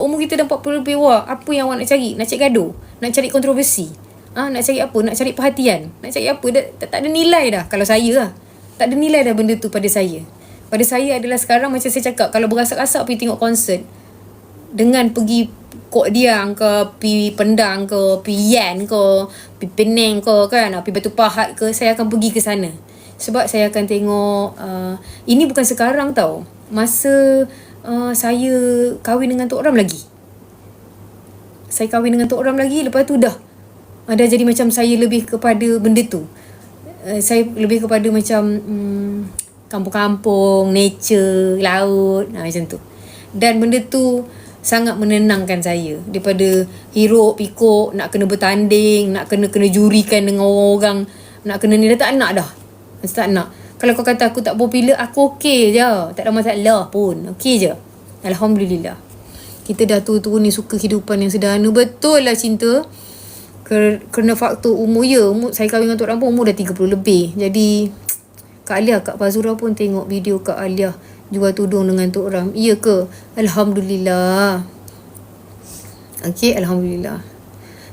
Umur kita dah 40 lebih wah. Apa yang awak nak cari? Nak cari gaduh? Nak cari kontroversi? Ah, ha, nak cari apa? Nak cari perhatian? Nak cari apa? Dah, tak, tak ada nilai dah kalau saya lah. Tak ada nilai dah benda tu pada saya. Pada saya adalah sekarang macam saya cakap. Kalau berasak-asak pergi tengok konsert. Dengan pergi kok dia ke, pi pendang ke, pi yan ke, pi penang ke kan, pi batu pahat ke, saya akan pergi ke sana. Sebab saya akan tengok, uh, ini bukan sekarang tau. Masa uh, saya kahwin dengan Tok Ram lagi. Saya kahwin dengan Tok Ram lagi lepas tu dah. Uh, dah jadi macam saya lebih kepada benda tu. Uh, saya lebih kepada macam um, kampung-kampung, nature, laut, uh, macam tu. Dan benda tu sangat menenangkan saya daripada hiruk pikuk nak kena bertanding nak kena kena jurikan dengan orang nak kena ni dah tak nak dah tak nak kalau kau kata aku tak popular, aku okey je. Tak ada masalah pun. Okey je. Alhamdulillah. Kita dah tu-tu ni suka kehidupan yang sederhana. Betul lah cinta. Kerana faktor umur ya. Umur, saya kahwin dengan Tok Rampung umur dah 30 lebih. Jadi, Kak Alia, Kak Fazura pun tengok video Kak Alia jual tudung dengan Tok Ram. Iya ke? Alhamdulillah. Okey, Alhamdulillah.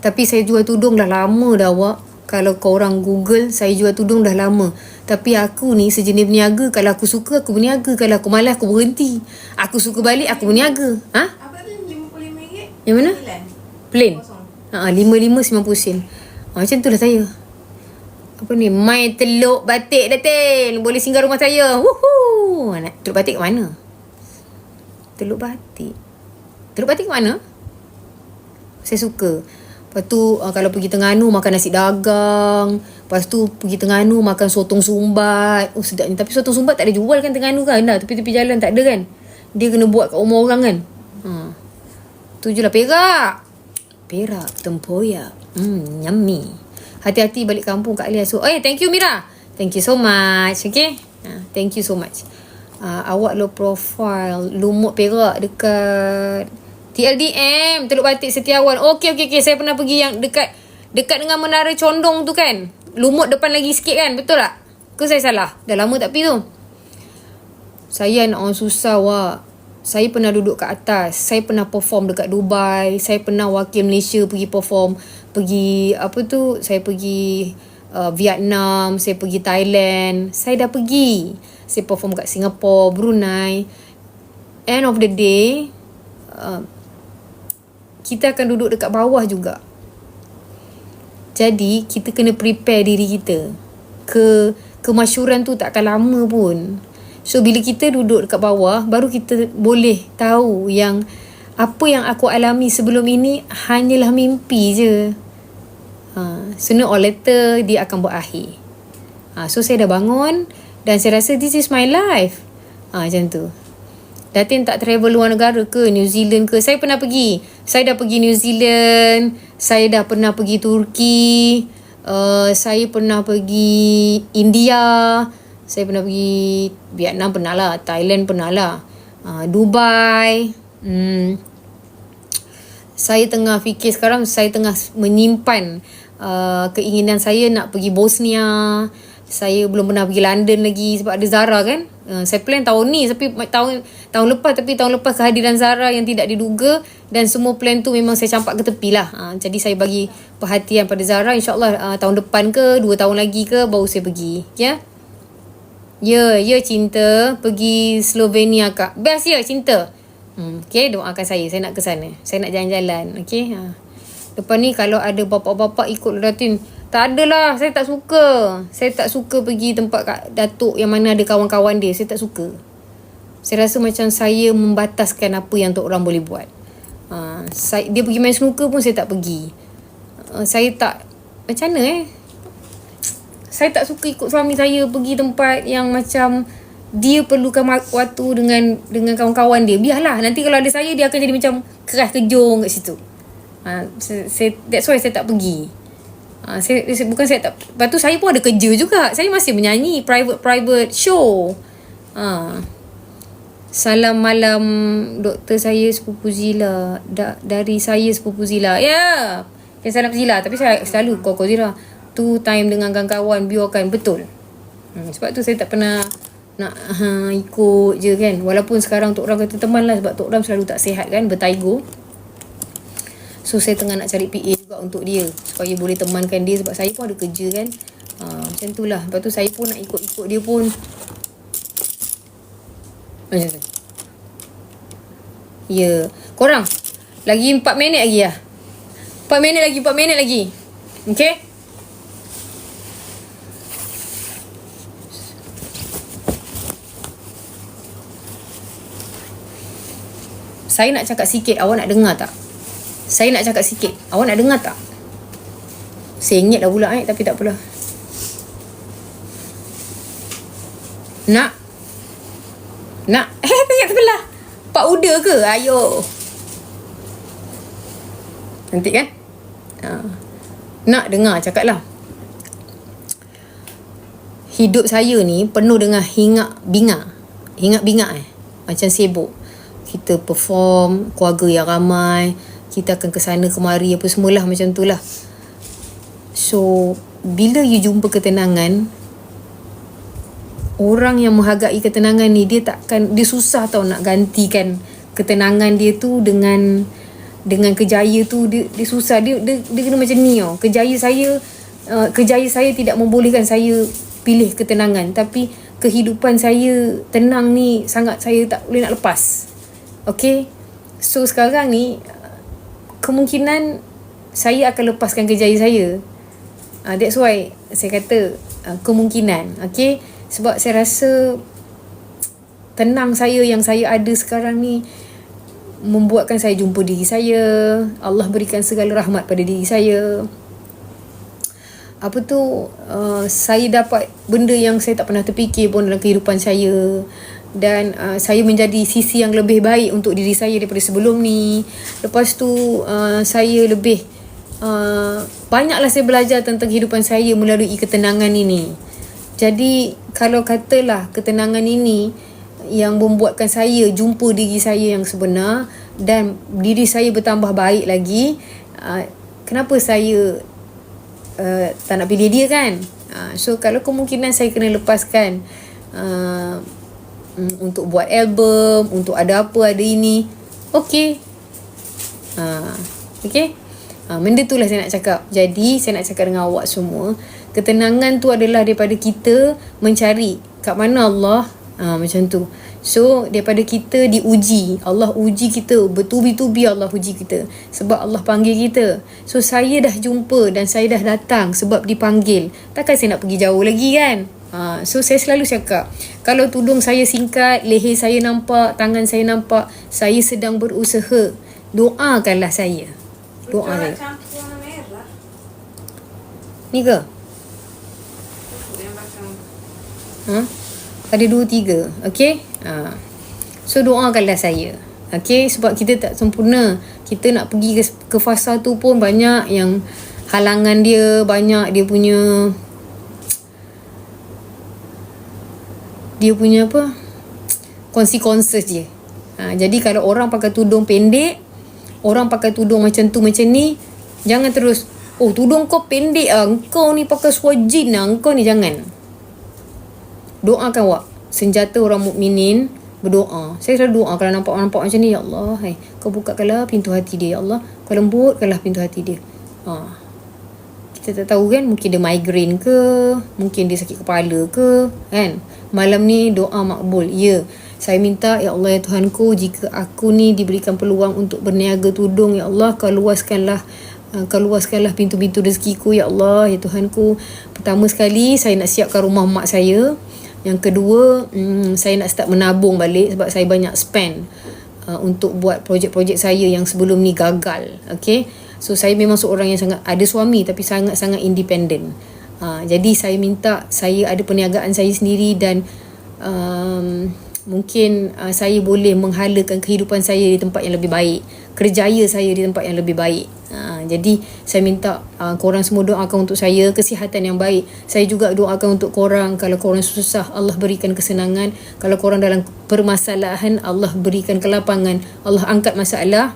Tapi saya jual tudung dah lama dah awak. Kalau kau orang Google, saya jual tudung dah lama. Tapi aku ni sejenis berniaga. Kalau aku suka, aku berniaga. Kalau aku malas, aku berhenti. Aku suka balik, aku berniaga. Ha? Apa tu RM55? Yang mana? Plain. Ha, RM55.90 sen. Ha, macam tu lah saya. Apa ni? Mai teluk batik dah, Tin. Boleh singgah rumah saya. Woohoo. Nak teluk batik ke mana? Teluk batik. Teluk batik ke mana? Saya suka. Lepas tu uh, kalau pergi Terengganu makan nasi dagang. Lepas tu pergi Terengganu makan sotong sumbat. Oh sedapnya. Tapi sotong sumbat tak ada jual kan Terengganu kan. Dah tepi-tepi jalan tak ada kan. Dia kena buat kat rumah orang kan. Ha. Tu je lah Perak. Perak, tempoyak. Hmm, yummy. Hati-hati balik kampung Kak Alia. So, eh, thank you Mira. Thank you so much. Okay. Ha, thank you so much. Uh, awak low profile. Lumut Perak dekat TLDM Teluk Batik Setiawan. Okey okey okey. Saya pernah pergi yang dekat Dekat dengan Menara Condong tu kan? Lumut depan lagi sikit kan? Betul tak? Ke saya salah? Dah lama tak pergi tu. Saya nak orang susah wak. Saya pernah duduk kat atas. Saya pernah perform dekat Dubai. Saya pernah wakil Malaysia pergi perform. Pergi Apa tu? Saya pergi uh, Vietnam. Saya pergi Thailand. Saya dah pergi. Saya perform kat Singapore Brunei. End of the day uh, kita akan duduk dekat bawah juga. Jadi, kita kena prepare diri kita. Ke kemasyuran tu tak akan lama pun. So, bila kita duduk dekat bawah, baru kita boleh tahu yang apa yang aku alami sebelum ini hanyalah mimpi je. Ha, sooner or later, dia akan berakhir. Ha, so, saya dah bangun dan saya rasa this is my life. Ha, macam tu. Datin tak travel luar negara ke? New Zealand ke? Saya pernah pergi. Saya dah pergi New Zealand. Saya dah pernah pergi Turki. Uh, Saya pernah pergi India. Saya pernah pergi Vietnam pernah lah. Thailand pernah lah. Uh, Dubai. Hmm. Saya tengah fikir sekarang Saya tengah menyimpan uh, Keinginan saya nak pergi Bosnia saya belum pernah pergi London lagi sebab ada Zara kan. Uh, saya plan tahun ni tapi tahun tahun lepas tapi tahun lepas kehadiran Zara yang tidak diduga dan semua plan tu memang saya campak ke tepi lah. Uh, jadi saya bagi perhatian pada Zara insyaAllah uh, tahun depan ke dua tahun lagi ke baru saya pergi. Ya. Yeah? Ya, ya cinta pergi Slovenia kak. Best ya cinta. Hmm, okay, doakan saya. Saya nak ke sana. Saya nak jalan-jalan. Okay. Ha. Lepas ni kalau ada bapak-bapak ikut Latin, tak adalah, saya tak suka. Saya tak suka pergi tempat kat Datuk yang mana ada kawan-kawan dia. Saya tak suka. Saya rasa macam saya membataskan apa yang Tok Orang boleh buat. Uh, saya, dia pergi main snooker pun saya tak pergi. Uh, saya tak, macam mana eh? Saya tak suka ikut suami saya pergi tempat yang macam dia perlukan waktu dengan dengan kawan-kawan dia. Biarlah, nanti kalau ada saya dia akan jadi macam keras kejong kat situ. Uh, saya, that's why saya tak pergi. Ha, saya, saya, bukan saya tak Lepas tu saya pun ada kerja juga. Saya masih menyanyi Private-private show. Ha. Salam malam Doktor saya Sepupu Zila. Da, Dari saya Sepupu Zila. Ya! Yeah. Salam Zila Tapi saya selalu Koko Zila. Tu time dengan kawan-kawan Biarkan. Betul. Hmm, Sebab tu saya tak pernah nak ha, ikut je kan. Walaupun sekarang Tok Ram kata teman lah sebab Tok Ram selalu tak sihat kan bertaigo so saya tengah nak cari PA juga untuk dia supaya boleh temankan dia sebab saya pun ada kerja kan. Ha, macam tu lah. Lepas tu saya pun nak ikut-ikut dia pun. Macam tu. Ya. Korang lagi 4 minit lagi lah. 4 minit lagi 4 minit lagi. Okay Saya nak cakap sikit Awak nak dengar tak Saya nak cakap sikit. Awak nak dengar tak? Sengit lah pula eh Tapi tak apalah. Nak? Nak? Eh tengok sebelah. Pak Uda ke? Ayo. Nanti kan? Ha. Nak dengar cakap lah Hidup saya ni Penuh dengan hingak binga Hingak binga eh? Macam sibuk. Kita perform keluarga yang ramai kita akan ke sana kemari apa semualah macam tu lah. So bila you jumpa ketenangan orang yang menghargai ketenangan ni dia takkan dia susah tau nak gantikan ketenangan dia tu dengan dengan kejaya tu. Dia, dia susah. Dia, dia dia kena macam ni tau. Kejaya saya uh, kejaya saya tidak membolehkan saya pilih ketenangan. Tapi kehidupan saya tenang ni sangat saya tak boleh nak lepas. Okay? So sekarang ni Kemungkinan Saya akan lepaskan kejayaan saya. Uh, That's why Saya kata uh, Kemungkinan Okay Sebab saya rasa Tenang saya yang saya ada sekarang ni Membuatkan saya jumpa diri saya. Allah berikan segala rahmat pada diri saya. Apa tu uh, saya dapat benda yang saya tak pernah terfikir pun dalam kehidupan saya dan uh, saya menjadi sisi yang lebih baik untuk diri saya daripada sebelum ni. Lepas tu uh, saya lebih uh, banyaklah saya belajar tentang kehidupan saya melalui ketenangan ini. Jadi kalau katalah ketenangan ini yang membuatkan saya jumpa diri saya yang sebenar dan diri saya bertambah baik lagi uh, kenapa saya uh, tak nak pilih dia kan? Uh, so kalau kemungkinan saya kena lepaskan uh, mm, untuk buat album, untuk ada apa, ada ini. Okey. Ha, okey. Ha, benda tu lah saya nak cakap. Jadi, saya nak cakap dengan awak semua. Ketenangan tu adalah daripada kita mencari kat mana Allah. Ha, macam tu. So, daripada kita diuji. Allah uji kita. Bertubi-tubi Allah uji kita. Sebab Allah panggil kita. So, saya dah jumpa dan saya dah datang sebab dipanggil. Takkan saya nak pergi jauh lagi kan? Ha, so saya selalu cakap kalau tudung saya singkat, leher saya nampak, tangan saya nampak, saya sedang berusaha. Doakanlah saya. Doa saya. Ni ke? Ha? Ada dua tiga. Okay? Ha. So doakanlah saya. Okay? Sebab kita tak sempurna. Kita nak pergi ke, ke fasa tu pun banyak yang halangan dia. Banyak dia punya dia punya apa konsekuensi je ha, jadi kalau orang pakai tudung pendek orang pakai tudung macam tu macam ni jangan terus oh tudung kau pendek ah kau ni pakai swajin ah kau ni jangan. Doakan wak senjata orang mukminin berdoa. Saya selalu doa kalau nampak orang nampak macam ni ya Allah hai kau bukakanlah pintu hati dia ya Allah kau lembutkanlah pintu hati dia. Ha kita tak tahu kan mungkin dia migraine ke mungkin dia sakit kepala ke kan malam ni doa makbul. Ya. Saya minta ya Allah ya Tuhanku jika aku ni diberikan peluang untuk berniaga tudung ya Allah kau luaskanlah uh, kau luaskanlah pintu-pintu rezekiku ya Allah ya Tuhanku. Pertama sekali saya nak siapkan rumah mak saya. Yang kedua hmm, saya nak start menabung balik sebab saya banyak spend uh, untuk buat projek-projek saya yang sebelum ni gagal. Okay. So saya memang seorang yang sangat ada suami tapi sangat-sangat independent. Ha, jadi saya minta saya ada perniagaan saya sendiri dan um, mungkin uh, saya boleh menghalakan kehidupan saya di tempat yang lebih baik. Kerjaya saya di tempat yang lebih baik. Ha, jadi saya minta uh, korang semua doakan untuk saya kesihatan yang baik. Saya juga doakan untuk korang kalau korang susah Allah berikan kesenangan. Kalau korang dalam permasalahan Allah berikan kelapangan. Allah angkat masalah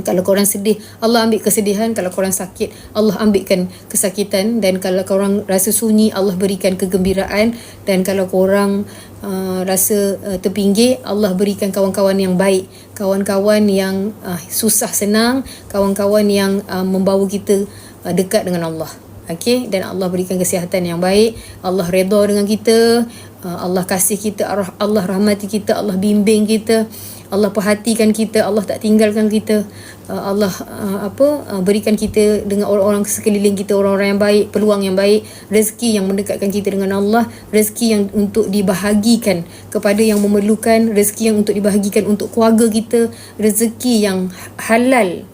Kalau korang sedih, Allah ambil kesedihan. Kalau korang sakit, Allah ambilkan kesakitan. Dan kalau korang rasa sunyi, Allah berikan kegembiraan. Dan kalau korang uh, rasa uh, terpinggir, Allah berikan kawan-kawan yang baik. Kawan-kawan yang uh, susah senang. Kawan-kawan yang uh, membawa kita uh, dekat dengan Allah. Okay? Dan Allah berikan kesihatan yang baik. Allah redha dengan kita. Uh, Allah kasih kita. Allah rahmati kita. Allah bimbing kita. Allah perhatikan kita, Allah tak tinggalkan kita. Uh, Allah uh, apa uh, berikan kita dengan orang-orang sekeliling kita, orang-orang yang baik, peluang yang baik, rezeki yang mendekatkan kita dengan Allah, rezeki yang untuk dibahagikan kepada yang memerlukan, rezeki yang untuk dibahagikan untuk keluarga kita, rezeki yang halal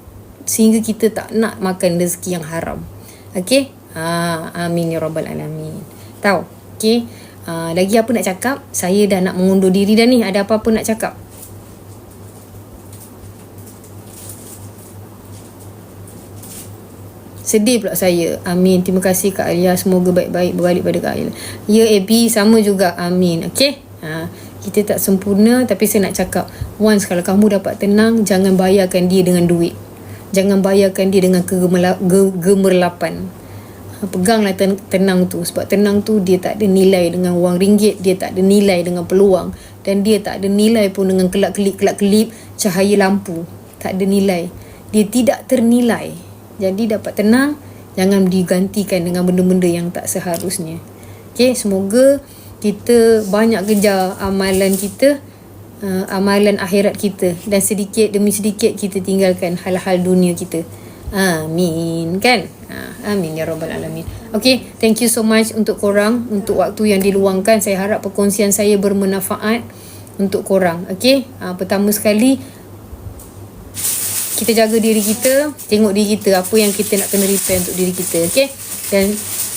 sehingga kita tak nak makan rezeki yang haram. Okey? Ha, amin ya rabbal alamin. Tahu? Okey? Uh, lagi apa nak cakap? Saya dah nak mengundur diri dah ni. Ada apa-apa nak cakap? Sedih pula saya. Amin. Terima kasih Kak Alia. Semoga baik-baik berbalik pada Kak Alia. Ya AB sama juga. Amin. Okay. Ha, kita tak sempurna tapi saya nak cakap. Once kalau kamu dapat tenang, jangan bayarkan dia dengan duit. Jangan bayarkan dia dengan kegemerlapan. Ha, peganglah ten- tenang tu. Sebab tenang tu dia tak ada nilai dengan wang ringgit. Dia tak ada nilai dengan peluang. Dan dia tak ada nilai pun dengan kelak-kelip-kelak-kelip cahaya lampu. Tak ada nilai. Dia tidak ternilai. Jadi dapat tenang, jangan digantikan dengan benda-benda yang tak seharusnya. Okay, semoga kita banyak kejar amalan kita, uh, amalan akhirat kita dan sedikit demi sedikit kita tinggalkan hal-hal dunia kita. Amin kan? Ha, amin ya rabbal alamin. Okay, thank you so much untuk korang untuk waktu yang diluangkan. Saya harap perkongsian saya bermanfaat untuk korang. Okay, ha, pertama sekali kita jaga diri kita tengok diri kita apa yang kita nak kena repair untuk diri kita okay dan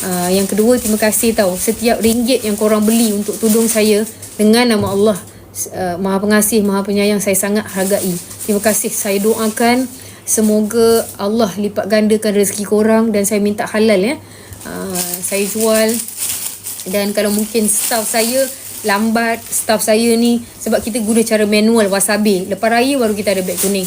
uh, yang kedua terima kasih tahu setiap ringgit yang korang beli untuk tudung saya dengan nama Allah uh, maha pengasih maha penyayang saya sangat hargai. Terima kasih. Saya doakan semoga Allah lipat gandakan rezeki korang dan saya minta halal ya. Uh, saya jual. Dan kalau mungkin staff saya lambat staff saya ni sebab kita guna cara manual wasabi. Lepas raya baru kita ada beg kuning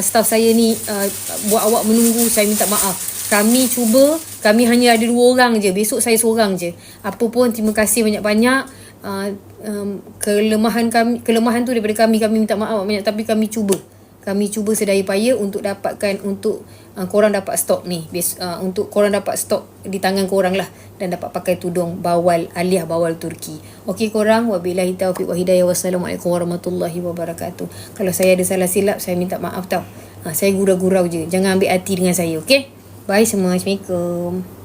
staff saya ni uh, buat awak menunggu saya minta maaf. Kami cuba kami hanya ada dua orang je. Besok saya seorang je. Apa pun terima kasih banyak-banyak. Uh, um, kelemahan kami kelemahan tu daripada kami kami minta maaf banyak tapi kami cuba kami cuba sedaya paya untuk dapatkan untuk uh, korang dapat stok ni. Uh, untuk korang dapat stok di tangan korang lah dan dapat pakai tudung bawal aliah bawal Turki. Okey korang wabillahi taufiq wa hidayah. Wassalamualaikum warahmatullahi wabarakatuh. Kalau saya ada salah silap saya minta maaf tau. Uh, saya gurau-gurau je. Jangan ambil hati dengan saya okey bye semua. Assalamualaikum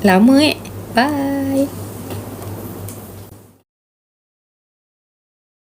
pink. lama eh bye